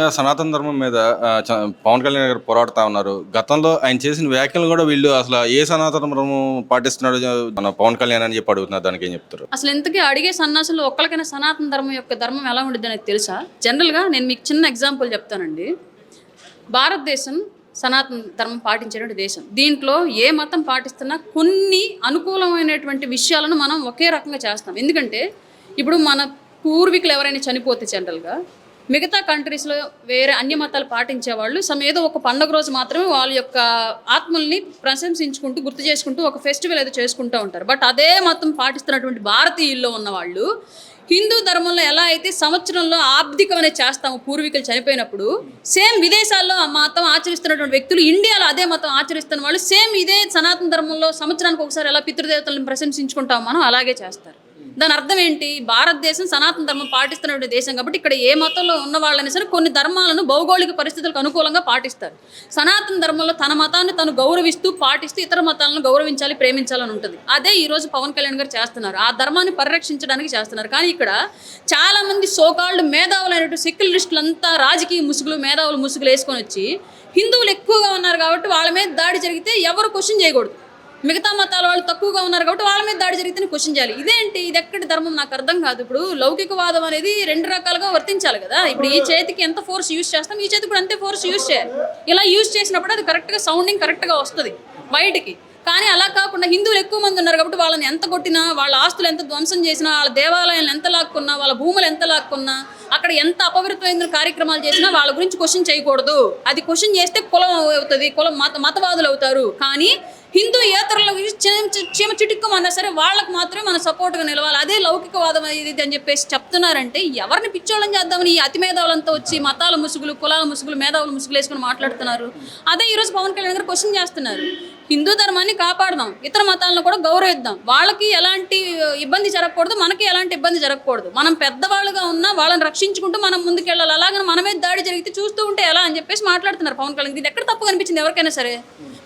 సనాతన ధర్మం మీద చ- పవన్ కళ్యాణ్ గారు పోరాడుతా ఉన్నారు. గతంలో ఆయన చేసిన వ్యాఖ్యలు కూడా వీళ్ళు అసలు ఏ సనాతన ధర్మం పాటిస్తున్నాడు మన పవన్ కళ్యాణ్ అని చెప్పి అడుగుతున్నారు. దానికి ఏం చెప్తారు? అసలు ఇంతకీ అడిగే సన్నాసులు ఒక్కరికైనా సనాతన ధర్మం యొక్క ధర్మం ఎలా ఉండేది అనేది తెలుసా? జనరల్గా నేను మీకు చిన్న ఎగ్జాంపుల్ చెప్తానండి. భారతదేశం సనాతన ధర్మం పాటించేటువంటి దేశం. దీంట్లో ఏ మతం పాటిస్తున్నా కొన్ని అనుకూలమైనటువంటి విషయాలను మనం ఒకే రకంగా చేస్తాం. ఎందుకంటే ఇప్పుడు మన పూర్వీకులు ఎవరైనా చనిపోతే జనరల్గా మిగతా కంట్రీస్లో వేరే అన్య మతాలు పాటించే వాళ్ళు సమ్ ఏదో ఒక పండుగ రోజు మాత్రమే వాళ్ళ యొక్క ఆత్మల్ని ప్రశంసించుకుంటూ గుర్తు చేసుకుంటూ ఒక ఫెస్టివల్ ఏదో చేసుకుంటూ ఉంటారు. బట్ అదే మతం పాటిస్తున్నటువంటి భారతీయుల్లో ఉన్న వాళ్ళు హిందూ ధర్మంలో ఎలా అయితే సంవత్సరంలో ఆబ్దికం అనేది చేస్తాము పూర్వీకులు చనిపోయినప్పుడు సేమ్ విదేశాల్లో ఆ మతం ఆచరిస్తున్నటువంటి వ్యక్తులు ఇండియాలో అదే మతం ఆచరిస్తున్న వాళ్ళు సేమ్ ఇదే సనాతన ధర్మంలో సంవత్సరానికి ఒకసారి ఎలా పితృదేవతలను ప్రశంసించుకుంటాం మనం అలాగే చేస్తారు. దాని అర్థం ఏంటి? భారతదేశం సనాతన ధర్మం పాటిస్తున్నటువంటి దేశం కాబట్టి ఇక్కడ ఏ మతంలో ఉన్న వాళ్ళని సరే కొన్ని ధర్మాలను భౌగోళిక పరిస్థితులకు అనుకూలంగా పాటిస్తారు. సనాతన ధర్మంలో తన మతాన్ని తను గౌరవిస్తూ పాటిస్తూ ఇతర మతాలను గౌరవించాలి ప్రేమించాలని ఉంటుంది. అదే ఈరోజు పవన్ కళ్యాణ్ గారు చేస్తున్నారు. ఆ ధర్మాన్ని పరిరక్షించడానికి చేస్తున్నారు. కానీ ఇక్కడ చాలా మంది సోకాళ్ళు మేధావులైనటువంటి సెక్యులరిస్టులు అంతా రాజకీయ ముసుగులు మేధావులు ముసుగులు వేసుకొని వచ్చి హిందువులు ఎక్కువగా ఉన్నారు కాబట్టి వాళ్ళ మీద దాడి జరిగితే ఎవరు క్వశ్చన్ చేయకూడదు. మిగతా మతాల వాళ్ళు తక్కువగా ఉన్నారు కాబట్టి వాళ్ళ మీద దాడి జరిగితే క్వశ్చన్ చేయాలి. ఇదేంటి? ఇది ఎక్కడి ధర్మం? నాకు అర్థం కాదు. ఇప్పుడు లౌకికవాదం అనేది రెండు రకాలుగా వర్తించాలి కదా. ఇప్పుడు ఈ చేతికి ఎంత ఫోర్స్ యూస్ చేస్తాం ఈ చేతికి కూడా అంతే ఫోర్స్ యూస్ చేయాలి. ఇలా యూస్ చేసినప్పుడు అది కరెక్ట్గా సౌండింగ్ కరెక్ట్గా వస్తుంది బయటికి. కానీ అలా కాకుండా హిందువులు ఎక్కువ మంది ఉన్నారు కాబట్టి వాళ్ళని ఎంత కొట్టినా వాళ్ళ ఆస్తులు ఎంత ధ్వంసం చేసినా వాళ్ళ దేవాలయాలను ఎంత లాక్కున్నా వాళ్ళ భూములు ఎంత లాక్కున్నా అక్కడ ఎంత అపవిత్రమైన కార్యక్రమాలు చేసినా వాళ్ళ గురించి క్వశ్చన్ చేయకూడదు. అది క్వశ్చన్ చేస్తే కులం అవుతుంది కులం మత మతవాదులు అవుతారు. కానీ హిందూ ఏతరుల గురించి చిన్న- చి- చీమ సరే వాళ్ళకు మాత్రమే మన సపోర్ట్గా నిలవాలి. అదే లౌకికవాదం ఇది ఇది అని చెప్పేసి చెప్తున్నారంటే ఎవరిని పిచ్చోళం చేద్దామని ఈ అతి మేధావులంతా వచ్చి మతాల ముసుగులు కులాల ముసుగులు మేధావులు ముసుగులు వేసుకుని మాట్లాడుతున్నారు. అదే ఈరోజు పవన్ కళ్యాణ్ గారు క్వశ్చన్ చేస్తున్నారు. హిందూ ధర్మాన్ని కాపాడదాం. ఇతర మతాలను కూడా గౌరవిద్దాం. వాళ్ళకి ఎలాంటి ఇబ్బంది జరగకూడదు. మనకి ఎలాంటి ఇబ్బంది జరగకూడదు. మనం పెద్దవాళ్ళుగా ఉన్నా వాళ్ళని రక్షించుకుంటూ మనం ముందుకెళ్ళాలి. అలాగని మనమే దాడి జరిగితే చూస్తూ ఉంటే ఎలా అని చెప్పేసి మాట్లాడుతున్నారు పవన్ కళ్యాణ్. ఇది ఎక్కడ తప్పు కనిపించింది ఎవరికైనా సరే?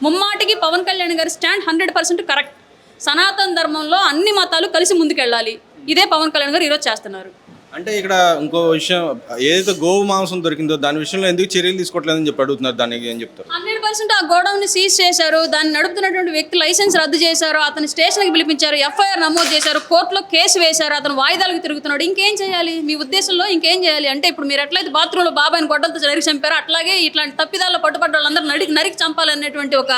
ముమ్మాటికి పవన్ కళ్యాణ్ గారి స్టాండ్ హండ్రెడ్ పర్సెంట్ కరెక్ట్. సనాతన ధర్మంలో అన్ని మతాలు కలిసి ముందుకెళ్ళాలి. ఇదే పవన్ కళ్యాణ్ గారు ఈరోజు చేస్తున్నారు. అంటే ఇక్కడ ఇంకో విషయం ఏదైతే గోవు మాంసం దొరికిందో దాని విషయంలో ఎందుకు చర్యలు తీసుకోవట్లేదని చెప్పి అడుగుతున్నారు దానికి ఏం చెప్తారు? హండ్రెడ్ పర్సెంట్ ఆ గోడౌన్ సీజ్ చేశారు. దాన్ని నడుపుతున్నటువంటి వ్యక్తి లైసెన్స్ రద్దు చేశారు. అతని స్టేషన్కి పిలిపించారు. ఎఫ్ఐఆర్ నమోదు చేశారు. కోర్టులో కేసు వేశారు. అతను వాయిదాలకు తిరుగుతున్నాడు. ఇంకేం చేయాలి? మీ ఉద్దేశంలో ఇంకేం చేయాలి? అంటే ఇప్పుడు మీరు ఎట్లయితే బాత్రూంలో బాబాయిని గొడ్డలతో నరికి చంపారు అట్లాగే ఇట్లాంటి తప్పిదాల్లో పట్టుబడ్డ వాళ్ళందరూ నరికి నరికి చంపాలనేటువంటి ఒక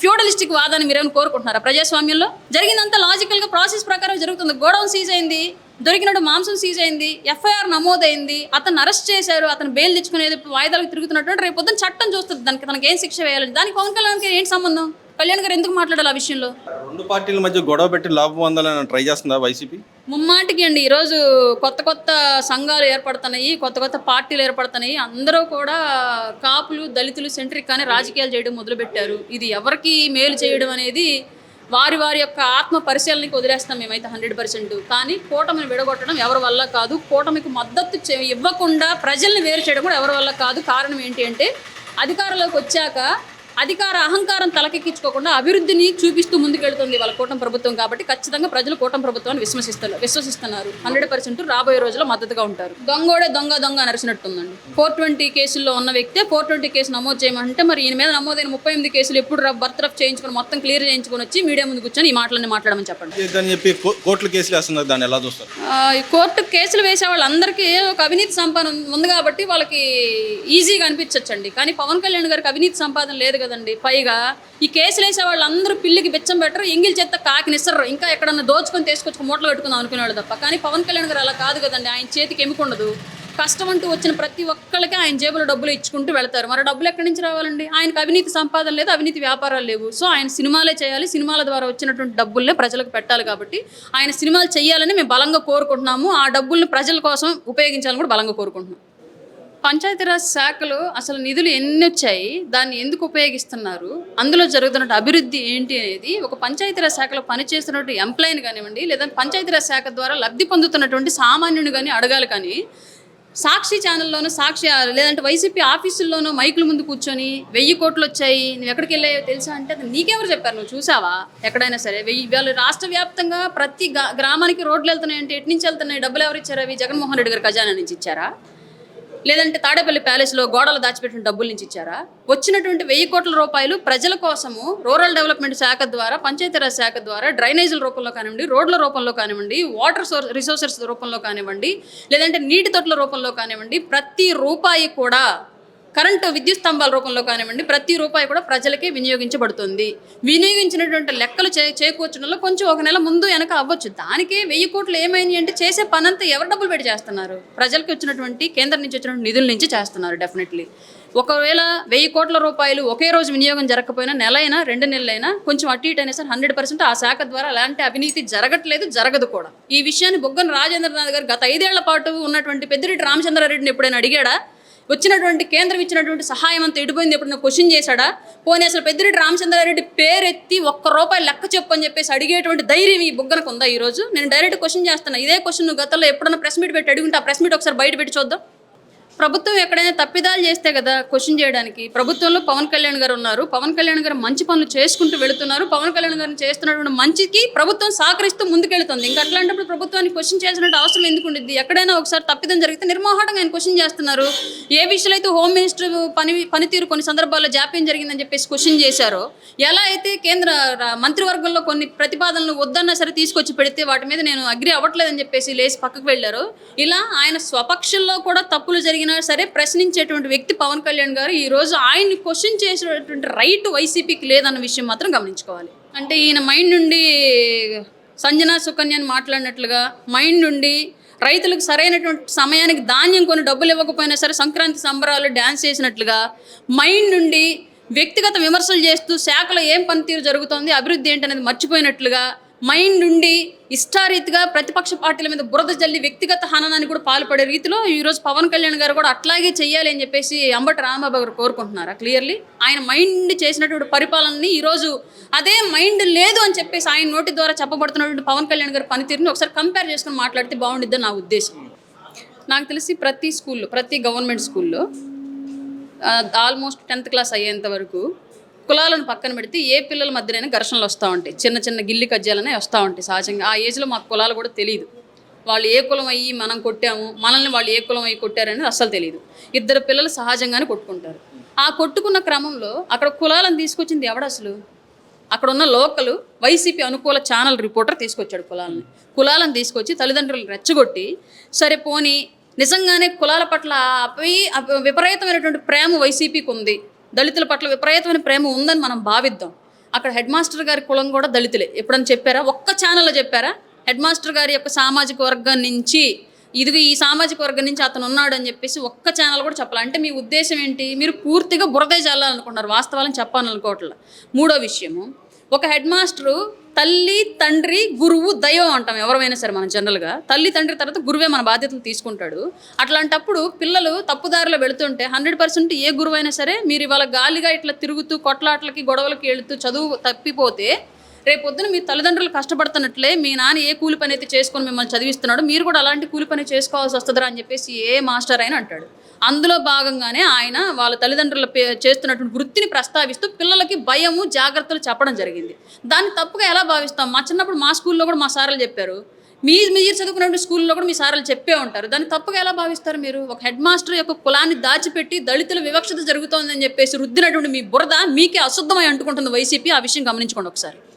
ఫ్యూడలిస్టిక్ వాదాన్ని మీరేమైనా కోరుకుంటున్నారా ప్రజాస్వామ్యంలో? జరిగిందంతా లాజికల్గా ప్రాసెస్ ప్రకారం జరుగుతుంది. గోడౌన్ సీజ్ అయింది. దొరికినట్టు మాంసం సీజ్ అయింది ఎఫ్ఐఆర్ నమోదైంది అతను అరెస్ట్ చేశారు అతను బెయిల్ తెచ్చుకునేది వాయిదాలకు తిరుగుతున్నట్టు రేపు పొద్దున్న చట్టం చూస్తుంది దానికి తనకి ఏం శిక్ష వేయాలని దానికి పవన్ కళ్యాణ్కి ఏంటి సంబంధం? కళ్యాణ్ గారు ఎందుకు మాట్లాడాలి ఆ విషయంలో? రెండు పార్టీల మధ్య గొడవ పెట్టి లాభం పొందాలని ట్రై చేస్తుందా వైసీపీ? ముమ్మాటికి అండి ఈరోజు కొత్త కొత్త సంఘాలు ఏర్పడుతున్నాయి కొత్త కొత్త పార్టీలు ఏర్పడుతున్నాయి. అందరూ కూడా కాపులు దళితులు సెంట్రిక్ కానీ రాజకీయాలు చేయడం మొదలుపెట్టారు. ఇది ఎవరికి మేలు చేయడం అనేది వారి వారి యొక్క ఆత్మ పరిశీలనకి వదిలేస్తాం మేమైతే హండ్రెడ్ పర్సెంట్. కానీ కూటమిని విడగొట్టడం ఎవరి వల్ల కాదు. కూటమికి మద్దతు ఇవ్వకుండా ప్రజల్ని వేరు చేయడం కూడా ఎవరి వల్ల కాదు. కారణం ఏంటి అంటే అధికారంలోకి వచ్చాక అధికార అహంకారం తలకెక్కించుకోకుండా అభివృద్ధిని చూపిస్తూ ముందుకెళ్తుంది వాళ్ళ కూటమి ప్రభుత్వం కాబట్టి ఖచ్చితంగా ప్రజలు కూటమి ప్రభుత్వాన్ని విశ్వసిస్తారు విశ్వసిస్తున్నారు. హండ్రెడ్ పర్సెంట్ రాబోయే రోజుల్లో మద్దతుగా ఉంటారు. దొంగోడే దొంగ దొంగ నరిసినట్టుందండి ఫోర్ ట్వంటీ కేసుల్లో ఉన్న వ్యక్తే ఫోర్ ట్వంటీ కేసు నమోదు చేయమంటే మరి ఈయన మీద నమోదైన ముప్పై ఎనిమిది కేసులు ఎప్పుడు బర్తరఫ్ చేయించుకొని మొత్తం క్లియర్ చేయించుకొని వచ్చి మీడియా ముందు కూర్చొని ఈ మాటలన్నీ మాట్లాడమని చెప్పండి. చెప్పి కోర్టులు కేసులు వేస్తున్నారు దాన్ని ఎలా చూస్తారు? కోర్టు కేసులు వేసే వాళ్ళందరికీ ఒక అవినీతి సంపాదన ఉంది కాబట్టి వాళ్ళకి ఈజీగా అనిపించవచ్చండి కానీ పవన్ కళ్యాణ్ గారికి అవినీతి సంపాదన లేదు కదండి. పైగా ఈ కేసులు వేసే వాళ్ళందరూ పిల్లికి బెచ్చం పెట్టరు ఎంగిల్ చేత కాకినిస్తారు ఇంకా ఎక్కడన్నా దోచుకొని తీసుకొచ్చి మూటలు కట్టుకుందాం అనుకునేవాళ్ళు తప్ప. కానీ పవన్ కళ్యాణ్ గారు అలా కాదు కదండి. ఆయన చేతికి ఎముకుండదు కష్టం అంటూ వచ్చిన ప్రతి ఒక్కరికి ఆయన జేబులో డబ్బులు ఇచ్చుకుంటూ వెళ్తారు. మరి డబ్బులు ఎక్కడి నుంచి రావాలండి? ఆయనకు అవినీతి సంపాదన లేదు అవినీతి వ్యాపారాలు లేవు. సో ఆయన సినిమాలే చేయాలి. సినిమాల ద్వారా వచ్చినటువంటి డబ్బుల్నే ప్రజలకు పెట్టాలి కాబట్టి ఆయన సినిమాలు చేయాలని మేము బలంగా కోరుకుంటున్నాము. ఆ డబ్బుల్ని ప్రజల కోసం ఉపయోగించాలని కూడా బలంగా కోరుకుంటున్నాం. పంచాయతీరాజ్ శాఖలో అసలు నిధులు ఎన్ని వచ్చాయి? దాన్ని ఎందుకు ఉపయోగిస్తున్నారు? అందులో జరుగుతున్న అభివృద్ధి ఏంటి అనేది ఒక పంచాయతీరాజ్ శాఖలో పనిచేస్తున్నటువంటి ఎంప్లాయీని కానివ్వండి లేదా పంచాయతీరాజ్ శాఖ ద్వారా లబ్ధి పొందుతున్నటువంటి సామాన్యుని కానీ అడగాలి కానీ సాక్షి ఛానల్లోనూ సాక్షి లేదంటే వైసీపీ ఆఫీసుల్లోనూ మైకుల ముందు కూర్చొని వెయ్యి కోట్లు వచ్చాయి నువ్వు ఎక్కడికి వెళ్ళాయో తెలుసా అంటే అది నీకెవరు చెప్పారు? నువ్వు చూసావా? ఎక్కడైనా సరే. వెయ్యి వాళ్ళు రాష్ట్ర వ్యాప్తంగా ప్రతి గ్రామానికి రోడ్లు వెళ్తున్నాయి అంటే ఎటు నుంచి వెళ్తున్నాయి? డబ్బులు ఎవరు ఇచ్చారు అవి? జగన్మోహన్ రెడ్డి గారు ఖజానా నుంచి ఇచ్చారా? లేదంటే తాడేపల్లి ప్యాలెస్లో గోడలు దాచిపెట్టిన డబ్బుల నుంచి ఇచ్చారా? వచ్చినటువంటి వెయ్యి కోట్ల రూపాయలు ప్రజల కోసము రూరల్ డెవలప్మెంట్ శాఖ ద్వారా పంచాయతీరాజ్ శాఖ ద్వారా డ్రైనేజీల రూపంలో కానివ్వండి రోడ్ల రూపంలో కానివ్వండి వాటర్ సోర్స్ రిసోర్సెస్ రూపంలో కానివ్వండి లేదంటే నీటి తొట్ల రూపంలో కానివ్వండి ప్రతి రూపాయి కూడా కరెంటు విద్యుత్ స్తంభాల రూపంలో కానివ్వండి ప్రతి రూపాయి కూడా ప్రజలకే వినియోగించబడుతుంది. వినియోగించినటువంటి లెక్కలు చే చేకూర్చడంలో కొంచెం ఒక నెల ముందు వెనక అవ్వచ్చు. దానికే వెయ్యి కోట్లు ఏమైంది అంటే చేసే పనంతా ఎవరు డబ్బులు పెట్టి చేస్తున్నారు? ప్రజలకు వచ్చినటువంటి కేంద్రం నుంచి వచ్చినటువంటి నిధుల నుంచి చేస్తున్నారు డెఫినెట్లీ. ఒకవేళ వెయ్యి కోట్ల రూపాయలు ఒకే రోజు వినియోగం జరగకపోయినా నెల అయినా రెండు నెలలైనా కొంచెం అటు ఇటు అయినా సరే హండ్రెడ్ పర్సెంట్ ఆ శాఖ ద్వారా అలాంటి అవినీతి జరగట్లేదు జరగదు కూడా. ఈ విషయాన్ని బొగ్గన రాజేంద్రనాథ్ గారు గత ఐదేళ్ళ పాటు ఉన్నటువంటి పెద్దిరెడ్డి రామచంద్రారెడ్డిని ఎప్పుడైనా అడిగాడా? వచ్చినటువంటి కేంద్రం ఇచ్చినటువంటి సహాయం అంతా ఎడిపోయింది ఎప్పుడైనా క్వశ్చన్ చేశాడా? పోనీ అసలు పెద్దిరెడ్డి రామచంద్రారెడ్డి పేరెత్తి ఒక్క రూపాయి లెక్క చెప్పు అని చెప్పేసి అడిగేటువంటి ధైర్యం ఈ బుగ్గనకు ఉందా ఈ రోజు నేను డైరెక్ట్ క్వశ్చన్ చేస్తాను ఇదే క్వశ్చన్ నువ్వు గతంలో ఎప్పుడైనా ప్రెస్ మీట్ పెట్టి అడిగింటే ఆ ప్రెస్ మీట్ ఒకసారి బయట పెట్టి చూద్దాం. ప్రభుత్వం ఎక్కడైనా తప్పిదాలు చేస్తే కదా క్వశ్చన్ చేయడానికి? ప్రభుత్వంలో పవన్ కళ్యాణ్ గారు ఉన్నారు. పవన్ కళ్యాణ్ గారు మంచి పనులు చేసుకుంటూ వెళుతున్నారు. పవన్ కళ్యాణ్ గారిని చేస్తున్నటువంటి మంచికి ప్రభుత్వం సహకరిస్తూ ముందుకెళ్తుంది. ఇంకా అట్లాంటప్పుడు ప్రభుత్వాన్ని క్వశ్చన్ చేసినట్టు అవసరం ఎందుకు ఉండిద్ది? ఎక్కడైనా ఒకసారి తప్పిదం జరిగితే నిర్మోహాటంగా ఆయన క్వశ్చన్ చేస్తున్నారు. ఏ విషయంలో అయితే హోమ్ మినిస్టర్ పని పనితీరు కొన్ని సందర్భాల్లో జాప్యం జరిగిందని చెప్పేసి క్వశ్చన్ చేశారో ఎలా అయితే కేంద్ర మంత్రివర్గంలో కొన్ని ప్రతిపాదనలు వద్దన్నా సరే తీసుకొచ్చి పెడితే వాటి మీద నేను అగ్రి అవ్వట్లేదని చెప్పేసి లేచి పక్కకు వెళ్ళారు ఇలా ఆయన స్వపక్షంలో కూడా తప్పులు జరిగినా సరే ప్రశ్నించేటువంటి వ్యక్తి పవన్ కళ్యాణ్ గారు ఈరోజు ఆయన్ని క్వశ్చన్ చేసేటువంటి రైట్ వైసీపీకి లేదన్న విషయం మాత్రం గమనించుకోవాలి. అంటే ఈయన మైండ్ నుండి సంజనా సుకన్య అని మాట్లాడినట్లుగా మైండ్ నుండి రైతులకు సరైనటువంటి సమయానికి ధాన్యం కొన్ని డబ్బులు ఇవ్వకపోయినా సరే సంక్రాంతి సంబరాలు డ్యాన్స్ చేసినట్లుగా మైండ్ నుండి వ్యక్తిగత విమర్శలు చేస్తూ శాఖలో ఏం పనితీరు జరుగుతోంది అభివృద్ధి ఏంటనేది మర్చిపోయినట్లుగా మైండ్ నుండి ఇష్టారీతిగా ప్రతిపక్ష పార్టీల మీద బురద జల్లి వ్యక్తిగత హననానికి కూడా పాల్పడే రీతిలో ఈరోజు పవన్ కళ్యాణ్ గారు కూడా అట్లాగే చేయాలి అని చెప్పేసి అంబటి రామబాబు గారు కోరుకుంటున్నారా? క్లియర్లీ ఆయన మైండ్ చేసినటువంటి పరిపాలనని ఈరోజు అదే మైండ్ లేదు అని చెప్పేసి ఆయన నోటి ద్వారా చెప్పబడుతున్నటువంటి పవన్ కళ్యాణ్ గారి పనితీరుని ఒకసారి కంపేర్ చేసుకుని మాట్లాడితే బాగుండిద్దని నా ఉద్దేశం. నాకు తెలిసి ప్రతి స్కూల్లో ప్రతి గవర్నమెంట్ స్కూల్లో ఆల్మోస్ట్ టెన్త్ క్లాస్ అయ్యేంత వరకు కులాలను పక్కన పెడితే ఏ పిల్లల మధ్యనైనా ఘర్షణలు వస్తూ ఉంటాయి. చిన్న చిన్న గిల్లి కజ్జాలనే వస్తూ ఉంటాయి సహజంగా. ఆ ఏజ్లో మాకు కులాలు కూడా తెలియదు వాళ్ళు ఏ కులం అయ్యి మనం కొట్టాము మనల్ని వాళ్ళు ఏ కులం అయ్యి కొట్టారనేది అస్సలు తెలియదు ఇద్దరు పిల్లలు సహజంగానే కొట్టుకుంటారు. ఆ కొట్టుకున్న క్రమంలో అక్కడ కులాలను తీసుకొచ్చింది ఎవడు అసలు? అక్కడ ఉన్న లోకలు వైసీపీ అనుకూల ఛానల్ రిపోర్టర్ తీసుకొచ్చాడు కులాలని. కులాలను తీసుకొచ్చి తల్లిదండ్రులు రెచ్చగొట్టి సరే పోనీ నిజంగానే కులాల పట్ల అవి విపరీతమైనటువంటి ప్రేమ వైసీపీకి ఉంది. దళితుల పట్ల విపరీతమైన ప్రేమ ఉందని మనం భావిద్దాం. అక్కడ హెడ్ మాస్టర్ గారి కులం కూడా దళితులే. ఎప్పుడని చెప్పారా? ఒక్క ఛానల్లో చెప్పారా? హెడ్ మాస్టర్ గారి యొక్క సామాజిక వర్గం నుంచి ఇదిగో ఈ సామాజిక వర్గం నుంచి అతను ఉన్నాడు అని చెప్పేసి ఒక్క ఛానల్ కూడా చెప్పాలి. అంటే మీ ఉద్దేశం ఏంటి? మీరు పూర్తిగా బురదే చల్లాలనుకుంటున్నారు. వాస్తవాలను చెప్పాలనుకోవట్లేదు మూడో విషయము. ఒక హెడ్ మాస్టరు తల్లి తండ్రి గురువు దైవం అంటాం ఎవరైనా సరే మనం జనరల్గా. తల్లి తండ్రి తర్వాత గురువే మన బాధ్యతలు తీసుకుంటాడు. అట్లాంటప్పుడు పిల్లలు తప్పుదారిలో వెళుతుంటే హండ్రెడ్ పర్సెంట్ ఏ గురువు అయినా సరే మీరు ఇవాళ గాలిగా ఇట్లా తిరుగుతూ కొట్లాట్లకి గొడవలకి వెళుతూ చదువు తప్పిపోతే రేపొద్దున మీ తల్లిదండ్రులు కష్టపడుతున్నట్లే మీ నాన్న ఏ కూలి పని అయితే చేసుకొని మిమ్మల్ని చదివిస్తున్నాడు మీరు కూడా అలాంటి కూలి పని చేసుకోవాల్సి వస్తుందిరా అని చెప్పేసి ఏ మాస్టర్ అయినా అంటాడు. అందులో భాగంగానే ఆయన వాళ్ళ తల్లిదండ్రుల పే- చేస్తున్నటువంటి వృత్తిని ప్రస్తావిస్తూ పిల్లలకి భయము జాగ్రత్తలు చెప్పడం జరిగింది. దాన్ని తప్పుగా ఎలా భావిస్తాం? మా చిన్నప్పుడు మా స్కూల్లో కూడా మా సార్లు చెప్పారు. మీ మీరు చదువుకున్నటువంటి స్కూల్లో కూడా మీ సార్లు చెప్పే ఉంటారు. దాన్ని తప్పుగా ఎలా భావిస్తారు మీరు? ఒక హెడ్ మాస్టర్ యొక్క కులాన్ని దాచిపెట్టి దళితుల వివక్షత జరుగుతోందని చెప్పేసి రుద్దినటువంటి మీ బురద మీకే అశుద్ధమై అంటుకుంటుంది వైసీపీ. ఆ విషయం గమనించుకోండి ఒకసారి.